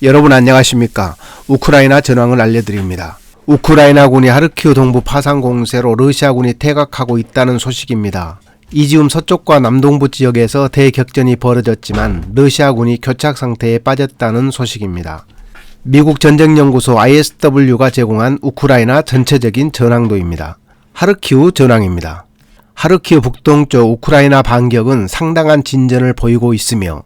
여러분 안녕하십니까? 우크라이나 전황을 알려드립니다. 우크라이나군이 하르키우 동부 파상 공세로 러시아군이 퇴각하고 있다는 소식입니다. 이지움 서쪽과 남동부 지역에서 대격전이 벌어졌지만 러시아군이 교착 상태에 빠졌다는 소식입니다. 미국 전쟁연구소 ISW가 제공한 우크라이나 전체적인 전황도입니다. 하르키우 전황입니다. 하르키우 북동쪽 우크라이나 반격은 상당한 진전을 보이고 있으며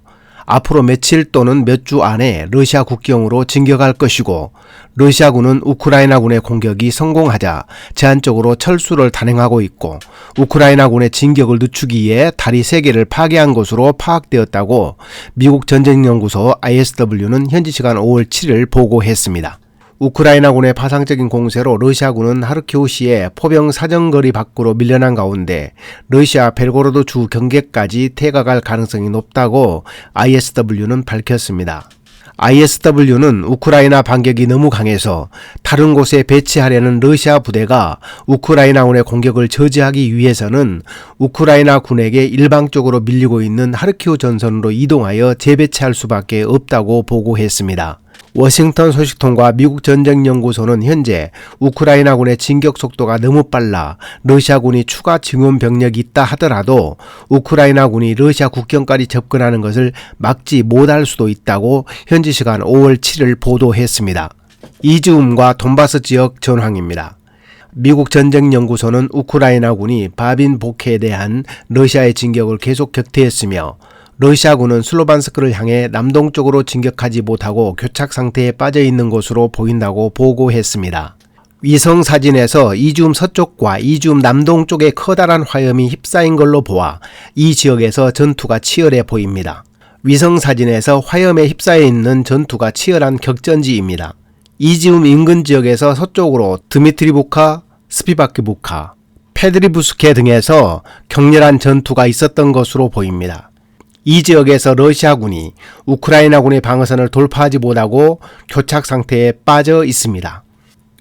앞으로 며칠 또는 몇 주 안에 러시아 국경으로 진격할 것이고 러시아군은 우크라이나군의 공격이 성공하자 제한적으로 철수를 단행하고 있고 우크라이나군의 진격을 늦추기 위해 다리 3개를 파괴한 것으로 파악되었다고 미국 전쟁연구소 ISW는 현지 시간 5월 7일 보고했습니다. 우크라이나군의 파상적인 공세로 러시아군은 하르키우시의 포병 사정거리 밖으로 밀려난 가운데 러시아 벨고로드 주 경계까지 퇴각할 가능성이 높다고 ISW는 밝혔습니다. ISW는 우크라이나 반격이 너무 강해서 다른 곳에 배치하려는 러시아 부대가 우크라이나군의 공격을 저지하기 위해서는 우크라이나 군에게 일방적으로 밀리고 있는 하르키우 전선으로 이동하여 재배치할 수밖에 없다고 보고했습니다. 워싱턴 소식통과 미국 전쟁연구소는 현재 우크라이나군의 진격 속도가 너무 빨라 러시아군이 추가 증원 병력이 있다 하더라도 우크라이나군이 러시아 국경까지 접근하는 것을 막지 못할 수도 있다고 현지 시간 5월 7일 보도했습니다. 이즈움과 돈바스 지역 전황입니다. 미국 전쟁연구소는 우크라이나군이 바빈 복해에 대한 러시아의 진격을 계속 격퇴했으며 러시아군은 슬로반스크를 향해 남동쪽으로 진격하지 못하고 교착 상태에 빠져 있는 것으로 보인다고 보고했습니다. 위성 사진에서 이줌 서쪽과 이줌 남동 쪽에 커다란 화염이 휩싸인 걸로 보아 이 지역에서 전투가 치열해 보입니다. 위성 사진에서 화염에 휩싸여 있는 전투가 치열한 격전지입니다. 이지움 인근 지역에서 서쪽으로 드미트리부카, 스피바키부카, 페드리부스케 등에서 격렬한 전투가 있었던 것으로 보입니다. 이 지역에서 러시아군이 우크라이나군의 방어선을 돌파하지 못하고 교착 상태에 빠져 있습니다.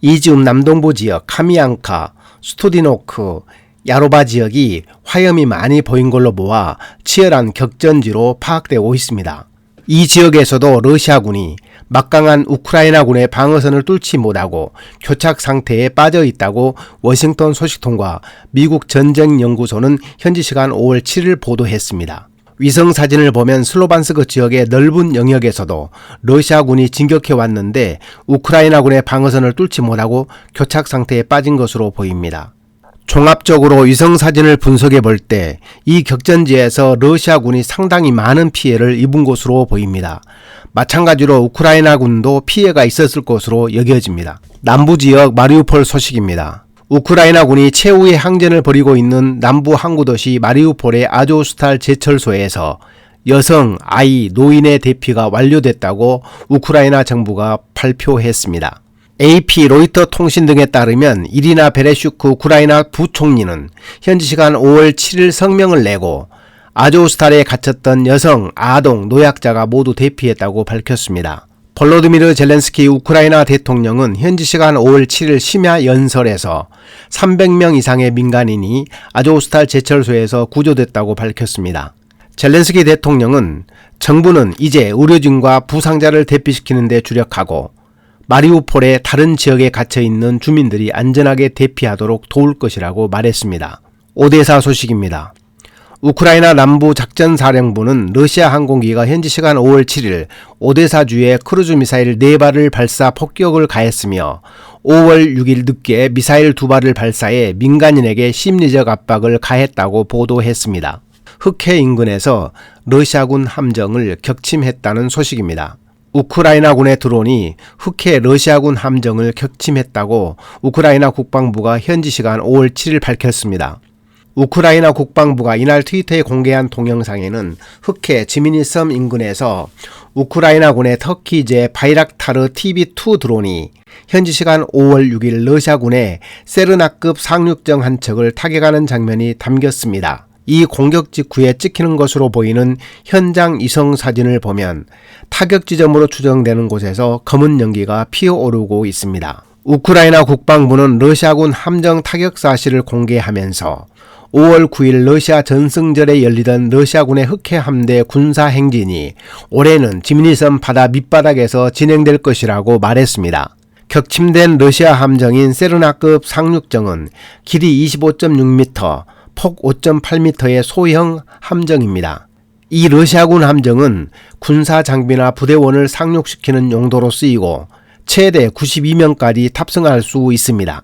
이즈움 남동부 지역 카미앙카, 스토디노크, 야로바 지역이 화염이 많이 보인 걸로 보아 치열한 격전지로 파악되고 있습니다. 이 지역에서도 러시아군이 막강한 우크라이나군의 방어선을 뚫지 못하고 교착 상태에 빠져 있다고 워싱턴 소식통과 미국 전쟁연구소는 현지 시간 5월 7일 보도했습니다. 위성 사진을 보면 슬로반스크 지역의 넓은 영역에서도 러시아군이 진격해 왔는데 우크라이나군의 방어선을 뚫지 못하고 교착 상태에 빠진 것으로 보입니다. 종합적으로 위성 사진을 분석해 볼 때 이 격전지에서 러시아군이 상당히 많은 피해를 입은 것으로 보입니다. 마찬가지로 우크라이나군도 피해가 있었을 것으로 여겨집니다. 남부 지역 마리우폴 소식입니다. 우크라이나군이 최후의 항전을 벌이고 있는 남부 항구 도시 마리우폴의 아조스탈 제철소에서 여성, 아이, 노인의 대피가 완료됐다고 우크라이나 정부가 발표했습니다. AP, 로이터 통신 등에 따르면 이리나 베레슈크 우크라이나 부총리는 현지 시간 5월 7일 성명을 내고 아조스탈에 갇혔던 여성, 아동, 노약자가 모두 대피했다고 밝혔습니다. 볼로드미르 젤렌스키 우크라이나 대통령은 현지 시간 5월 7일 심야 연설에서 300명 이상의 민간인이 아조스탈 제철소에서 구조됐다고 밝혔습니다. 젤렌스키 대통령은 정부는 이제 의료진과 부상자를 대피시키는 데 주력하고 마리우폴의 다른 지역에 갇혀 있는 주민들이 안전하게 대피하도록 도울 것이라고 말했습니다. 오데사 소식입니다. 우크라이나 남부 작전 사령부는 러시아 항공기가 현지 시간 5월 7일 오데사 주에 크루즈 미사일 4발을 발사 폭격을 가했으며 5월 6일 늦게 미사일 2발을 발사해 민간인에게 심리적 압박을 가했다고 보도했습니다. 흑해 인근에서 러시아군 함정을 격침했다는 소식입니다. 우크라이나군의 드론이 흑해 러시아군 함정을 격침했다고 우크라이나 국방부가 현지 시간 5월 7일 밝혔습니다. 우크라이나 국방부가 이날 트위터에 공개한 동영상에는 흑해 지미니섬 인근에서 우크라이나군의 터키제 바이락타르 TV2 드론이 현지 시간 5월 6일 러시아군의 세르나급 상륙정 한 척을 타격하는 장면이 담겼습니다. 이 공격 직후에 찍히는 것으로 보이는 현장 이성 사진을 보면 타격 지점으로 추정되는 곳에서 검은 연기가 피어오르고 있습니다. 우크라이나 국방부는 러시아군 함정 타격 사실을 공개하면서 5월 9일 러시아 전승절에 열리던 러시아군의 흑해 함대 군사 행진이 올해는 지미니섬 바다 밑바닥에서 진행될 것이라고 말했습니다. 격침된 러시아 함정인 세르나급 상륙정은 길이 25.6m, 폭 5.8m의 소형 함정입니다. 이 러시아군 함정은 군사 장비나 부대원을 상륙시키는 용도로 쓰이고 최대 92명까지 탑승할 수 있습니다.